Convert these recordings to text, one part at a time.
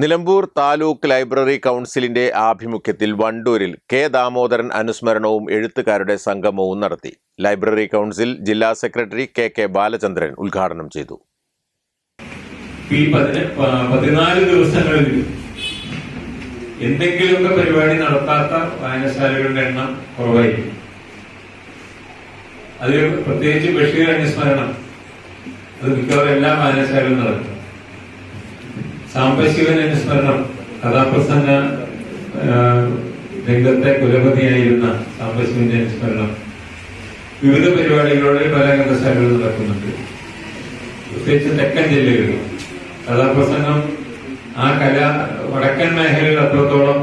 Nilambur taluk library കൗൺസിലിന്റെ ആഭിമുഖ്യത്തിൽ വണ്ടൂരിൽ K Damodaran അനുസ്മരണവും എഴുത്തുകാരുടെ സംഗമവും നടത്തി. ലൈബ്രറി കൗൺസിൽ ജില്ലാ സെക്രട്ടറി കെ കെ ബാലചന്ദ്രൻ ഉദ്ഘാടനം ചെയ്തു. എന്തെങ്കിലുമൊക്കെ പരിപാടി നടത്താത്ത വായനശാലകളുടെ എണ്ണം കുറവായിരിക്കും. അതിൽ പ്രത്യേകിച്ച് ബഷീർ അനുസ്മരണം അത് മിക്കവാറും എല്ലാ വായനശാലകളും നടക്കും. സാംബശിവൻ അനുസ്മരണം കഥാപ്രസംഗ രംഗത്തെ കുലപതിയായിരുന്ന സാംബശിവന്റെ അനുസ്മരണം വിവിധ പരിപാടികളോടെ പല ഗ്രന്ഥശാലകളും നടക്കുന്നുണ്ട്. പ്രത്യേകിച്ച് തെക്കൻ ജില്ലകളിൽ. കഥാപ്രസംഗം ആ കല വടക്കൻ മേഖലയിൽ അത്രത്തോളം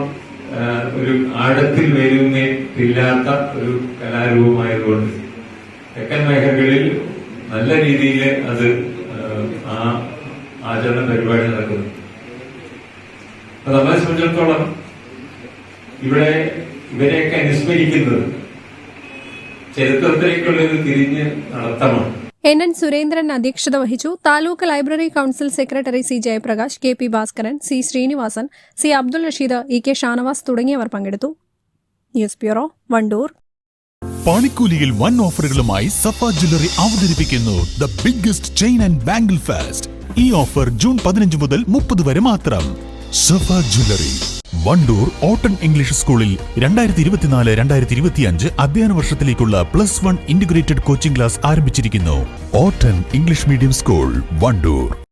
ഒരു ആഴത്തിൽ വരുന്നില്ലാത്ത ഒരു കലാരൂപമായതുകൊണ്ട് തെക്കൻ മേഖലകളിൽ നല്ല രീതിയിൽ അത് ആ ആചരണ പരിപാടി നടക്കുന്നു. അപ്പൊ നമ്മളെ സംബന്ധിച്ചിടത്തോളം ഇവിടെ ഇവരെയൊക്കെ അനുസ്മരിക്കുന്നത് ചരിത്രത്തിലേക്കുള്ള ഒരു തിരിഞ്ഞ് നടത്തമാണ്. എൻ എൻ സുരേന്ദ്രൻ അധ്യക്ഷത വഹിച്ചു. Taluk library council secretary C Jayaprakash K P Bhaskaran C Srinivasan C Abdul Rasheed E K Shanavas തുടങ്ങിയവർ പങ്കെടുത്തു. News bureau Wandoor. പണിക്കൂലിയിൽ വൺ ഓഫറുകളുമായി സഫ ജ്വല്ലറി അവതരിപ്പിക്കുന്നു the biggest chain and bangle fest. ഈ ഓഫർ ജൂൺ പതിനഞ്ച് മുതൽ മുപ്പത് വരെ മാത്രം. സഫ ജ്വല്ലറി വണ്ടൂർ ഓട്ടൺ ഇംഗ്ലീഷ് സ്കൂളിൽ രണ്ടായിരത്തി ഇരുപത്തിനാല് രണ്ടായിരത്തി ഇരുപത്തിയഞ്ച് അധ്യയന വർഷത്തിലേക്കുള്ള plus one integrated coaching class ആരംഭിച്ചിരിക്കുന്നു. ഓട്ടൺ ഇംഗ്ലീഷ് മീഡിയം സ്കൂൾ വണ്ടൂർ.